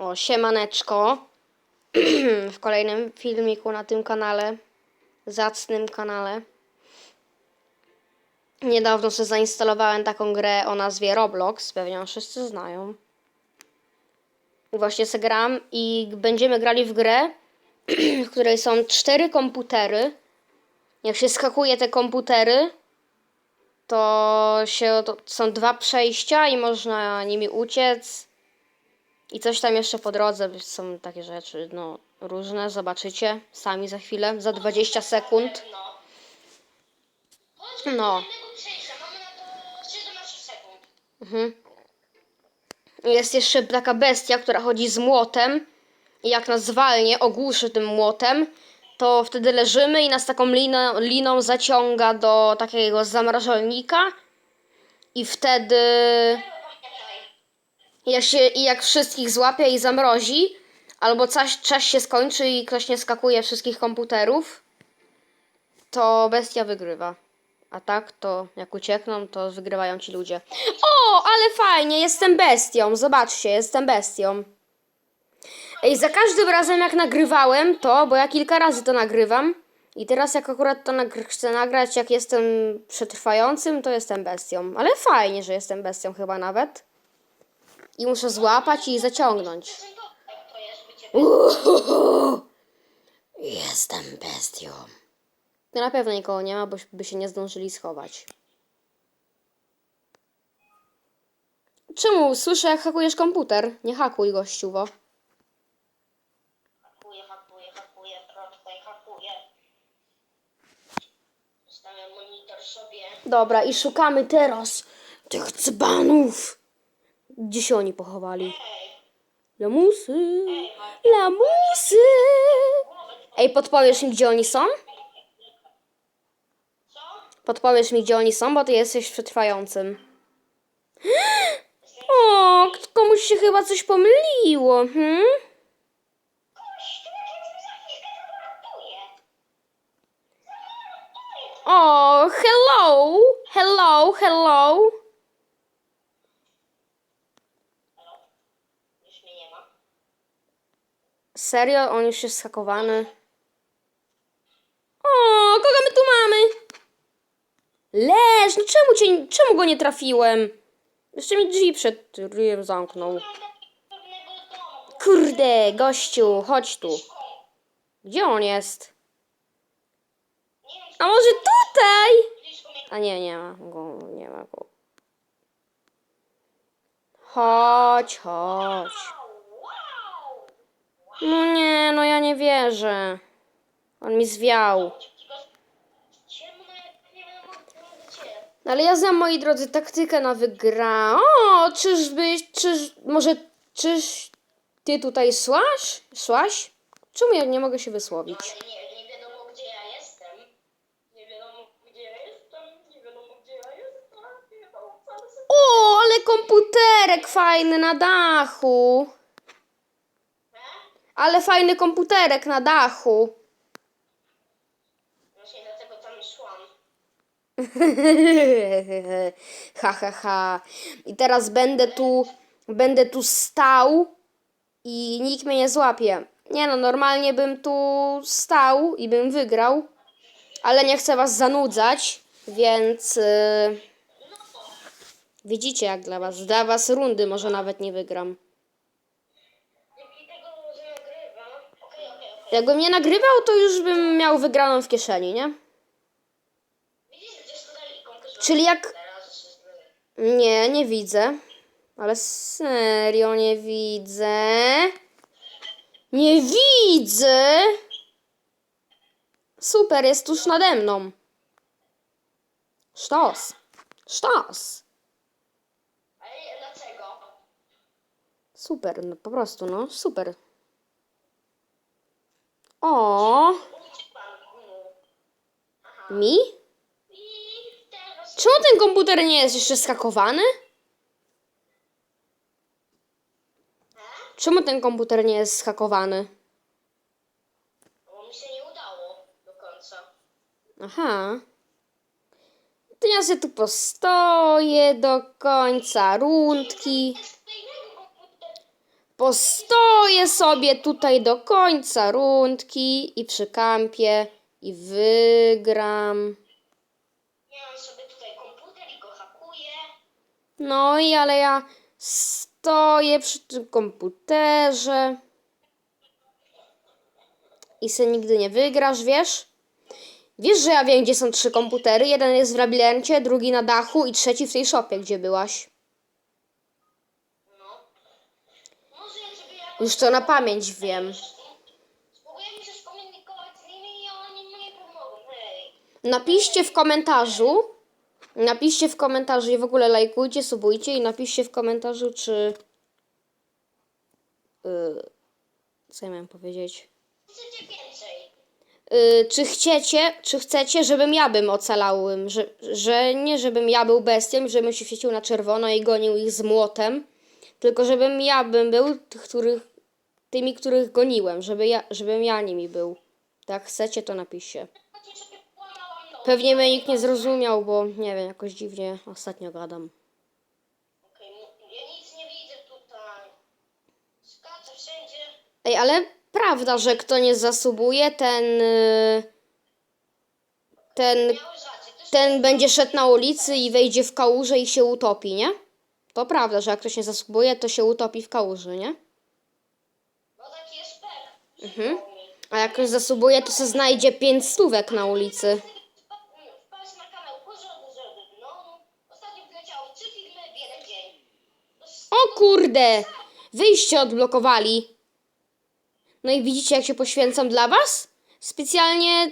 O, siemaneczko. w kolejnym filmiku na tym kanale. Zacnym kanale. Niedawno sobie zainstalowałem taką grę o nazwie Roblox. Pewnie ją wszyscy znają. Właśnie se gram i będziemy grali w grę, w której są cztery komputery. Jak się skakuje te komputery, to się to są dwa przejścia i można nimi uciec. I coś tam jeszcze po drodze są takie rzeczy, no różne, zobaczycie sami za chwilę, za 20 sekund. No. Chodź do jednego przejścia, mamy na to 17 sekund. Mhm. Jest jeszcze taka bestia, która chodzi z młotem i jak nas zwalnie, ogłuszy tym młotem, to wtedy leżymy i nas taką liną, liną zaciąga do takiego zamrażalnika i wtedy. Jak, się, i jak wszystkich złapie i zamrozi, albo czas, czas się skończy i ktoś nie skakuje wszystkich komputerów, to bestia wygrywa. A tak, to jak uciekną, to wygrywają ci ludzie. O, ale fajnie, jestem bestią. Zobaczcie, jestem bestią. Ej, za każdym razem jak nagrywałem to, bo ja kilka razy to nagrywam, i teraz jak akurat to nagr- chcę nagrać, jak jestem przetrwającym, to jestem bestią. Ale fajnie, że jestem bestią chyba nawet. I muszę złapać i zaciągnąć. Uhuhu. Jestem bestią. To na pewno nikogo nie ma, bo by się nie zdążyli schować. Czemu? Słyszę, jak hakujesz komputer. Nie hakuj, gościuwo. hakuje, hakuje, hakuje, troszkę hakuje. Zostawiam monitor sobie. Dobra, i szukamy teraz tych dzbanów. Gdzie się oni pochowali? Lamusy, lamusy. Ej, podpowiesz mi, gdzie oni są? Podpowiesz mi, gdzie oni są, bo ty jesteś przetrwającym. O, komuś się chyba coś pomyliło, hmm? O, hello, hello, hello. Halo? Już mnie nie ma. Serio? On już jest skakowany. O, kogo my tu mamy? Leż, no czemu, cię, czemu go nie trafiłem? Jeszcze mi drzwi przed ryjem zamknął. Kurde, gościu, chodź tu. Gdzie on jest? A może tutaj? A nie, nie ma go, nie ma go. Chodź, chodź. No nie, no ja nie wierzę. On mi zwiał. No Ale ja znam, moi drodzy, taktykę na wygra. O, czyżby, czyż, może, czyż ty tutaj szłaś? Szłaś? Czemu ja nie mogę się wysłowić? O, ale komputerek fajny na dachu. Ale fajny komputerek na dachu. Właśnie dlatego tam szłam. ha, ha, ha. I teraz będę tu, będę tu stał i nikt mnie nie złapie. Nie no, normalnie bym tu stał i bym wygrał, ale nie chcę was zanudzać, więc yy, widzicie jak dla was. Dla was rundy może nawet nie wygram. Dzięki tego, że nagrywam. Okej, okej, okej. Jakbym nie nagrywał, to już bym miał wygraną w kieszeni, nie? Czyli jak. Nie, nie widzę. Ale serio nie widzę. Nie widzę! Super, jest tuż nade mną. Sztos. Sztos. Super, no po prostu, no, super. O, mi? Czemu ten komputer nie jest jeszcze skakowany? Czemu ten komputer nie jest skakowany? Bo mi się nie udało do końca. Aha. To ja sobie tu postoję do końca rundki. Jest do innego komputera. Postoję sobie tutaj do końca rundki i przykampię i wygram. Ja mam sobie tutaj komputer i go hakuję. No i ale ja stoję przy tym komputerze i se nigdy nie wygrasz, wiesz? Wiesz, że ja wiem, gdzie są trzy komputery? Jeden jest w labiryncie, drugi na dachu i trzeci w tej szopie, gdzie byłaś. No. Może ja ciebie jakoś... Już to na pamięć wiem. Z nimi i oni mnie pomogą. Napiszcie w komentarzu, napiszcie w komentarzu i w ogóle lajkujcie, subujcie i napiszcie w komentarzu, czy... Yy, co ja miałem powiedzieć? Chcecie więcej. Y, czy chcecie, czy chcecie, żebym ja bym ocalałym, że, że nie żebym ja był bestiem, żebym się świecił na czerwono i gonił ich z młotem, tylko żebym ja bym był tych, których, tymi, których goniłem, żeby ja, żebym ja nimi był. Tak chcecie, to napiszcie. Pewnie mnie nikt nie zrozumiał, bo nie wiem, jakoś dziwnie ostatnio gadam. Okej, ja nic nie widzę tutaj. Skaczę wszędzie. Ej, ale prawda, że kto nie zasubuje, ten... y, Ten ten będzie szedł na ulicy i wejdzie w kałużę i się utopi, nie? To prawda, że jak ktoś nie zasubuje, to się utopi w kałuży, nie? No taki jest pek. Mhm. A jak ktoś zasubuje, to se znajdzie pięć stówek na ulicy. Wpaść na kanał Porządny Żody. No, ostatnio wleciały trzy filmy w jeden dzień. To jest- O kurde! Wyjście odblokowali. No i widzicie, jak się poświęcam dla was? Specjalnie...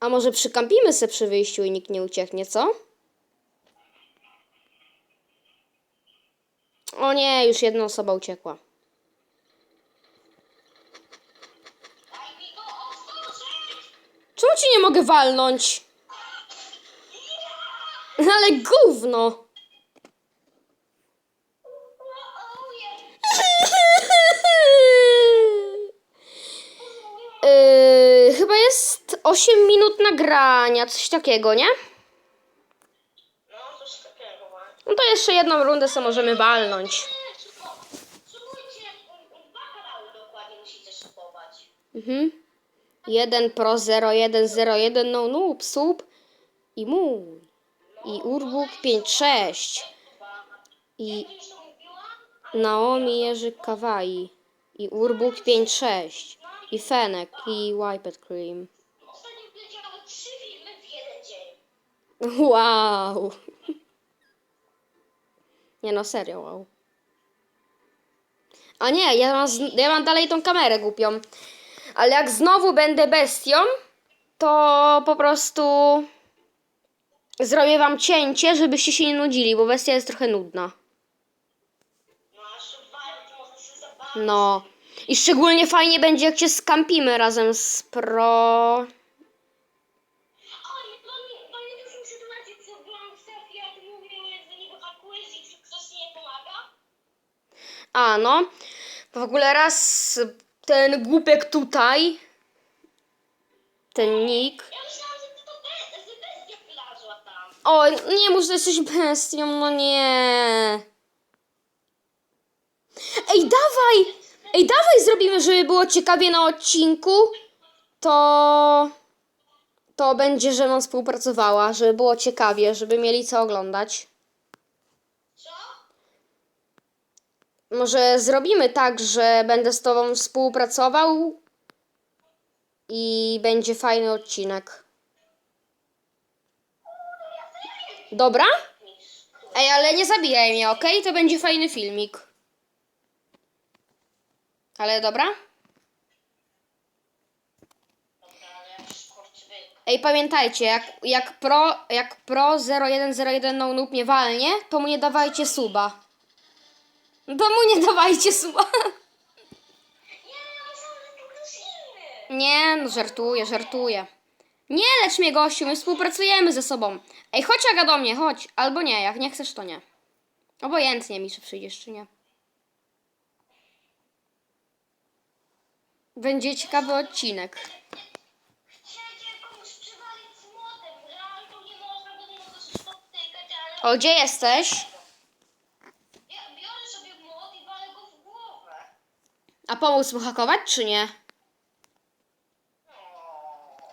A może przykampimy se przy wyjściu i nikt nie ucieknie, co? O nie, już jedna osoba uciekła. Czemu ci nie mogę walnąć? Ale gówno! Yy, chyba jest 8 minut nagrania, coś takiego, nie? No, coś takiego właśnie. No to jeszcze jedną rundę sobie możemy walnąć. Mhm. 1 Pro 0101 No Noob Sub i mój. I Urbuk 56 Chyba. i Naomi Jerzyk Kawaii i Urbuk 56 i Fenek i Wiped Cream. Wow. Nie no, serio, wow. A nie, ja mam, ja mam dalej tą kamerę głupią. Ale jak znowu będę bestią, to po prostu zrobię wam cięcie, żebyście się nie nudzili, bo bestia jest trochę nudna. No. I szczególnie fajnie będzie, jak się skampimy razem z pro... A, no. W ogóle raz ten głupek tutaj, ten nick, Ja myślałam, że ty to be- że bestia wlazła tam. O, nie mów, że jesteś bestią, no nie. Ej, dawaj! Ej, dawaj zrobimy, żeby było ciekawie na odcinku. To... To będzie, że mną współpracowała, żeby było ciekawie, żeby mieli co oglądać. Co? Może zrobimy tak, że będę z tobą współpracował i będzie fajny odcinek. Dobra? Ej, ale nie zabijaj mnie, okej? To będzie fajny filmik. Ale dobra? Ej, pamiętajcie, jak, jak pro, jak pro 0101 no noob nie walnie, to mu nie dawajcie suba. To mu nie dawajcie suba. Nie, no żartuję, żartuję. Nie lecz mnie gościu, my współpracujemy ze sobą. Ej, chodź Aga do mnie, chodź. Albo nie, jak nie chcesz, to nie. Obojętnie mi, czy przyjdziesz, czy nie. Będzie ciekawy odcinek. Chcieliście komuś przywalić z młotem. Realnie to nie można, bo nie można się spotykać, ale... O, gdzie jesteś? Ja biorę sobie młot i walę go w głowę. Pomóc mu hakować, czy nie?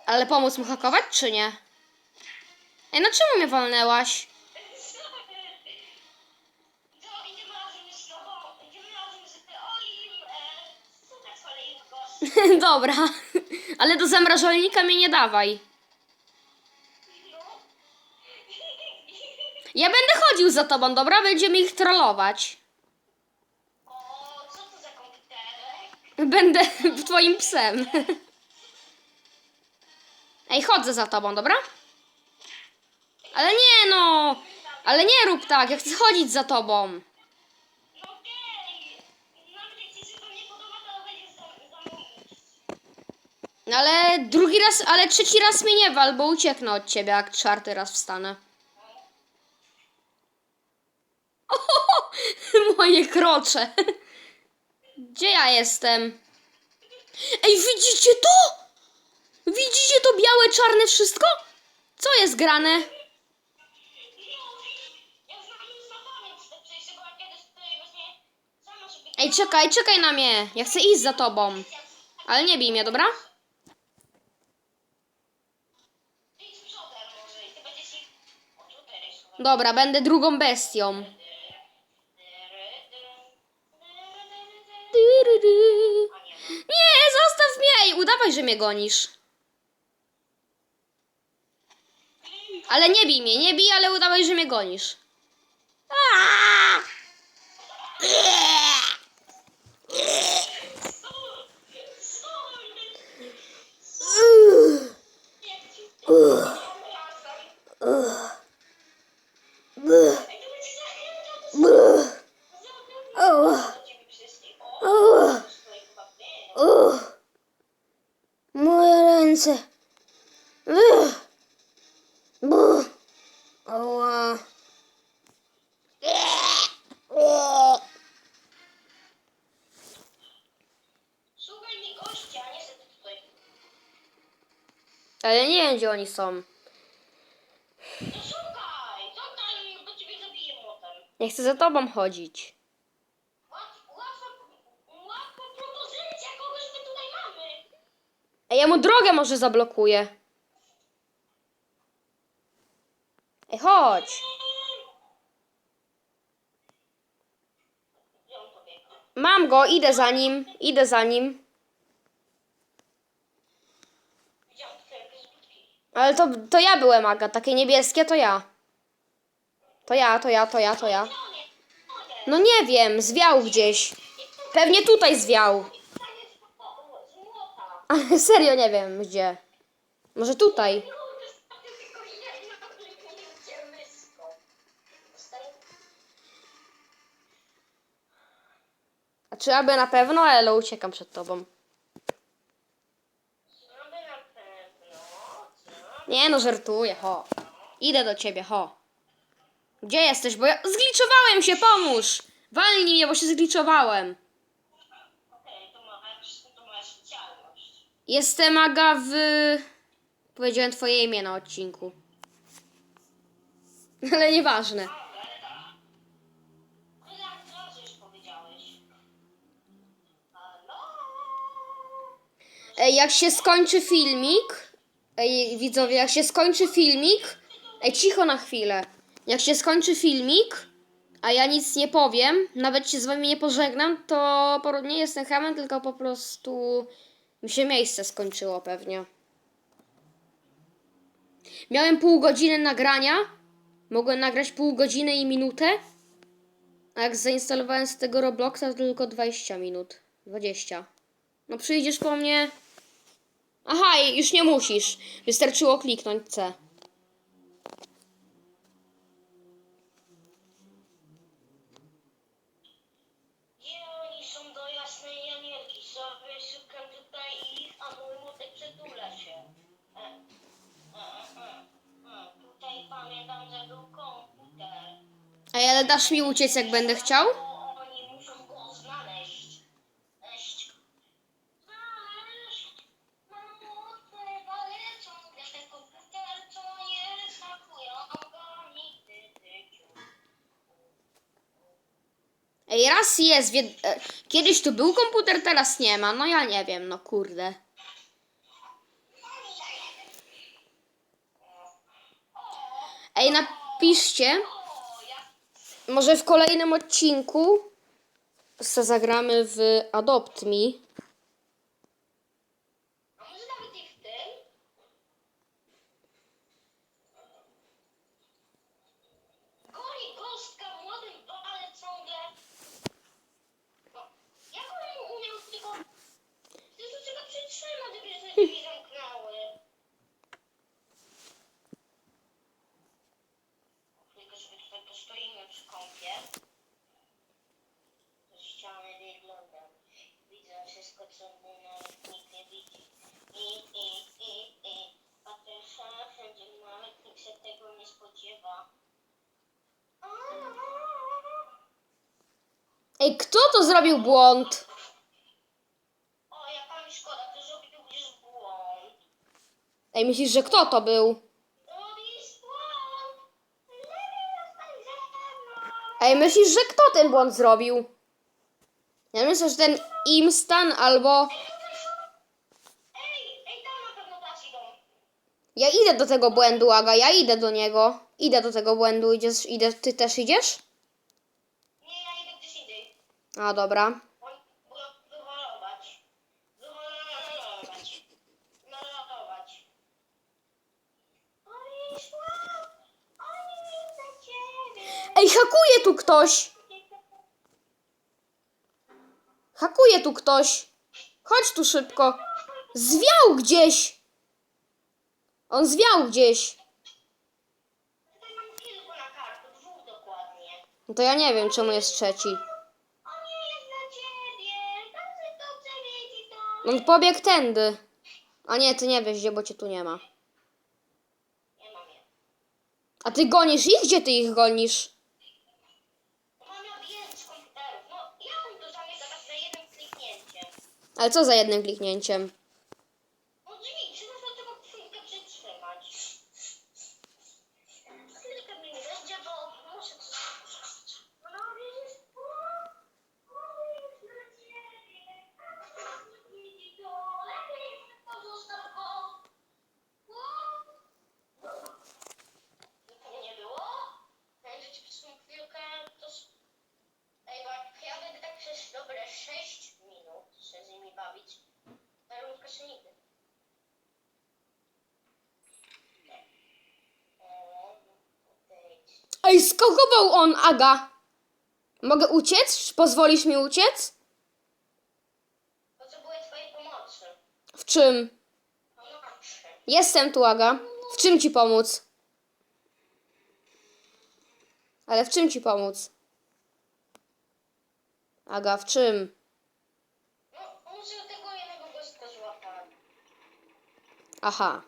Ale pomóc mu hakować, czy nie? Ej, no czemu mnie walnęłaś? Dobra. Ale do zamrażalnika mnie nie dawaj. Ja będę chodził za tobą, dobra? Będziemy ich trollować. Będę twoim psem. Ej, chodzę za tobą, dobra? Ale nie no! Ale nie rób tak, ja chcę chodzić za tobą. No ale drugi raz, ale trzeci raz mnie nie wal, bo ucieknę od ciebie, jak czwarty raz wstanę. Ohoho, moje krocze. Gdzie ja jestem? Ej, widzicie to? Widzicie to białe, czarne wszystko? Co jest grane? Ej, czekaj, czekaj na mnie. Ja chcę iść za tobą. Ale nie bij mnie, dobra? Dobra, będę drugą bestią. Nie zostaw mnie! Ej, udawaj, że mnie gonisz. Ale nie bij mnie, nie bij, ale udawaj, że mnie gonisz. Moje gdzie oni są. Szukaj, szukaj, bo ciebie zabiję młotem. Ja chcę za tobą chodzić. Łatwa, łatwa, łatwa propozycja, kogoś my tutaj mamy. Ej, ja mu drogę może zablokuję. Ej, chodź. Mam go, idę za nim, idę za nim. Ale to, to ja byłem, Aga. Takie niebieskie to ja. To ja, to ja, to ja, to ja. No nie, wiem, zwiał gdzieś. Pewnie tutaj zwiał. Ale serio nie wiem gdzie. Może tutaj. A czy aby na pewno, ale uciekam przed tobą. Żeby na pewno, co? Nie no, żartuję, ho. Idę do ciebie, ho. Gdzie jesteś? Bo ja zgliczowałem się, pomóż! Walnij mnie, bo się zgliczowałem. Okej, to masz, to. Jestem Aga w... Powiedziałem twoje imię na odcinku. Ale nieważne. Razy już powiedziałeś? Jak się skończy filmik... Ej, widzowie, jak się skończy filmik... Ej, cicho na chwilę. Jak się skończy filmik, a ja nic nie powiem, nawet się z wami nie pożegnam, to nie jestem hamem, tylko po prostu mi się miejsce skończyło pewnie. Miałem pół godziny nagrania. Mogłem nagrać pół godziny i minutę. A jak zainstalowałem z tego Robloxa, to tylko 20 minut. 20. No przyjdziesz po mnie. Aha, i już nie musisz. Wystarczyło kliknąć C. Gdzie oni są do jasnej Janielki? Sobie szukam tutaj ich, a ale dasz mi uciec, jak będę chciał? Ej, raz jest. w jed- e, Kiedyś tu był komputer, teraz nie ma. No ja nie wiem, no kurde. Ej, napiszcie. Może w kolejnym odcinku zagramy w Adopt Me. A może nawet i w tym? Goni kostka w młodym ale ciągle. No, jak on umiał tylko... Przecież to trzeba przytrzymać, żeby się drzwi zamknęły. Tylko sobie tutaj postoimy przy kąpie. Z ściany wyglądam. Widzę wszystko, co mu nawet nikt nie widzi. I, i, i, i. Patrzę wszędzie, nawet nikt się tego nie spodziewa. Ej, kto to zrobił błąd? O, jaka mi szkoda, zrobiłeś błąd. Ej, myślisz, że kto to był? Robisz błąd. Lepiej zostań ze mną. Ej, myślisz, że kto ten błąd zrobił? Ja myślę, że ten Imstan albo... Ej, ej, tam na pewno idą. Ja idę do tego błędu, Aga, ja idę do niego. Idę do tego błędu, idziesz, idę, ty też idziesz? Nie, ja idę gdzieś indziej. A, dobra. Ej, hakuje tu ktoś! Hakuje tu ktoś! Chodź tu szybko! Zwiał gdzieś! On zwiał gdzieś! No to ja nie wiem, czemu jest trzeci. On pobiegł tędy. A nie, ty nie wiesz gdzie, bo cię tu nie ma. Nie mam je. A ty gonisz ich? Gdzie ty ich gonisz? Mam. No, ja jednym kliknięciem. Ale co za jednym kliknięciem? No drzwi, trzeba sobie tylko chwilkę przytrzymać. Chwilkę mi nie będzie, bo muszę coś zrobić. No widzisz, mówisz na ciebie, widzi to, lepiej pozostaw go. Nikogo nie było? Będzie ci przez tą chwilkę, to... s- Ej, bo jak ja będę tak przez dobre 6 minut się z nimi bawić, Warunka się nigdy. O, skakował on, Aga! Mogę uciec? Pozwolisz mi uciec? Potrzebuję twojej pomocy. W czym? Pomocy. Jestem tu, Aga. W czym ci pomóc? Ale w czym ci pomóc? Aga, w czym? No, muszę tego jednego gościa złapać. Aha.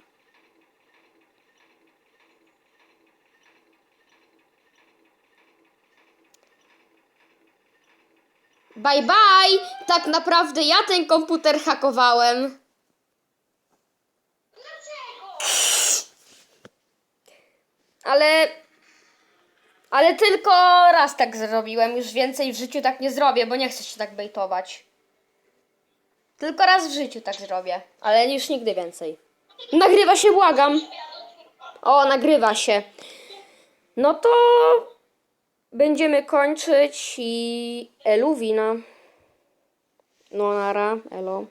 Bye bye! Tak naprawdę ja ten komputer hakowałem. Dlaczego? Ale. Ale tylko raz tak zrobiłem. Już więcej w życiu tak nie zrobię, bo nie chcę się tak bejtować. Tylko raz w życiu tak zrobię. Ale już nigdy więcej. Nagrywa się, błagam. O, nagrywa się. No to będziemy kończyć i eluwina. No nara, elo.